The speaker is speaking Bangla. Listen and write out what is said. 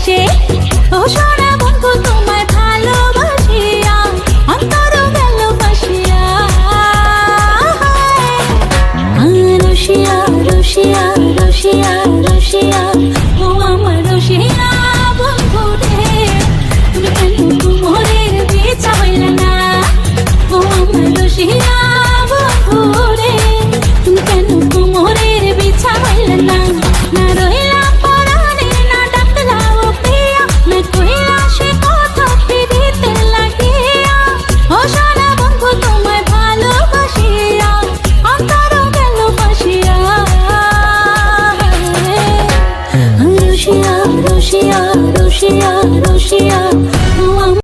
ভালোবাসে ও সোনা বন্ধু তোমায় ভালোবাসিয়া অন্তর ভালোবাসিয়া রুশিয়া রুশিয়া রুশিয়া রুশিয়া, ও আমার রুশিয়া বন্ধু রে। তুমি কেন তোমার বিচাইলা না? ও আমার রুশিয়া রসিয়া রসিয়া।